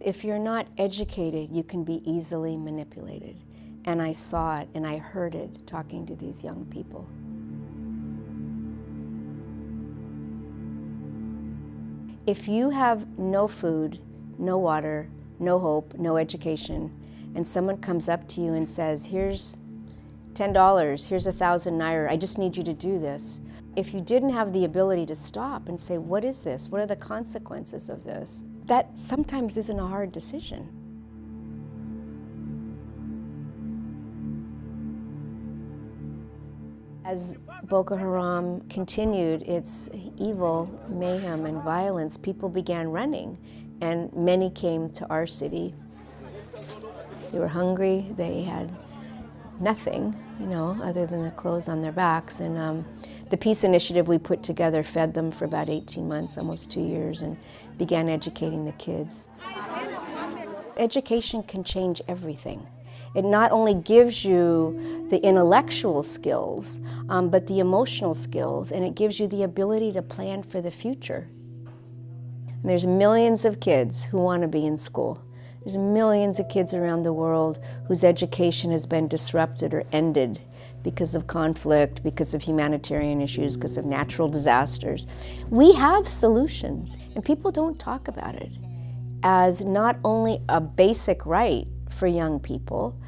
If you're not educated, you can be easily manipulated. And I saw it and I heard it talking to these young people. If you have no food, no water, no hope, no education, and someone comes up to you and says, Here's $10, here's a thousand naira, I just need you to do this. If you didn't have the ability to stop and say, What is this? What are the consequences of this? That sometimes isn't a hard decision. As Boko Haram continued its evil, mayhem, and violence, people began running, and many came to our city. They were hungry, they had nothing, you know, other than the clothes on their backs. And um, the peace initiative we put together fed them for about 18 months, almost two years, and began educating the kids. Education can change everything. It not only gives you the intellectual skills, um, but the emotional skills, and it gives you the ability to plan for the future. And there's millions of kids who want to be in school. There's millions of kids around the world whose education has been disrupted or ended because of conflict, because of humanitarian issues, because of natural disasters. We have solutions, and people don't talk about it as not only a basic right for young people,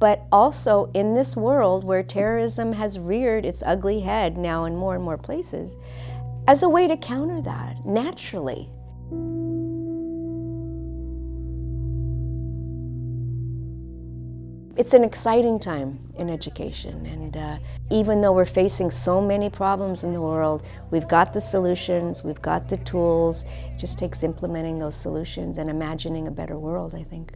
but also in this world where terrorism has reared its ugly head now in more and more places, as a way to counter that naturally. It's an exciting time in education, and uh, even though we're facing so many problems in the world, we've got the solutions, we've got the tools. It just takes implementing those solutions and imagining a better world, I think.